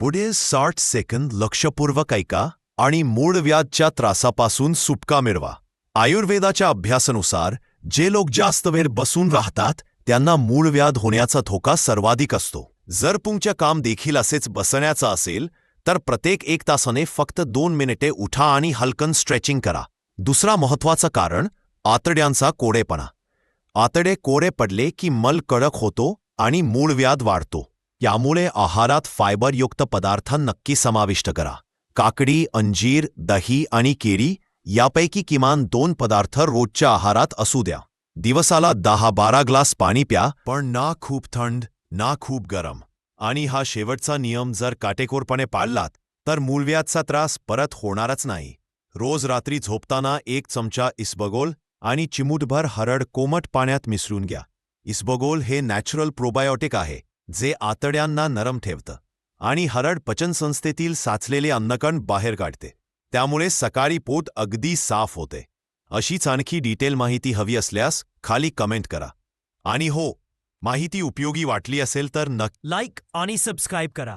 पुढील साठ सेकंद लक्षपूर्वक ऐका आणि मूळव्याधच्या त्रासापासून सुटका मिळवा. आयुर्वेदाच्या अभ्यासानुसार जे लोक जास्त वेळ बसून राहतात त्यांना मूळव्याध होण्याचा धोका सर्वाधिक असतो. जर तुमच्या काम देखील असेच बसण्याचं असेल तर प्रत्येक एक तासाने फक्त दोन मिनिटे उठा आणि हलकन स्ट्रेचिंग करा. दुसरा महत्वाचं कारण आतड्यांचा कोडेपणा. आतडे कोरे पडले की मल कडक होतो आणि मूळव्याध वाढतो. यामुळे आहारात फायबरयुक्त पदार्थ नक्की समाविष्ट करा. काकडी अंजीर दही आणि केरी यापैकी किमान दोन पदार्थ रोजच्या आहारात असू द्या. दिवसाला दहा बारा ग्लास पाणी प्या पण ना खूप थंड ना खूप गरम. आणि हा शेवटचा नियम जर काटेकोरपणे पाळलात तर मूळव्याधचा त्रास परत होणारच नाही. रोज रात्री झोपताना एक चमचा इसबगोल आणि चिमूटभर हरड कोमट पाण्यात मिसळून घ्या. इसबगोल हे नॅचरल प्रोबायोटिक आहे. जे आतड्यांना नरम ठेवतं आणि हरड पचनसंस्थेतील साचलेले अन्नकण बाहेर काढते. त्यामुळे सकाळी पोट अगदी साफ होते. अशीच आणखी डिटेल माहिती हवी असल्यास खाली कमेंट करा. आणि हो माहिती उपयोगी वाटली असेल तर नक्की लाईक आणि सबस्क्राईब करा.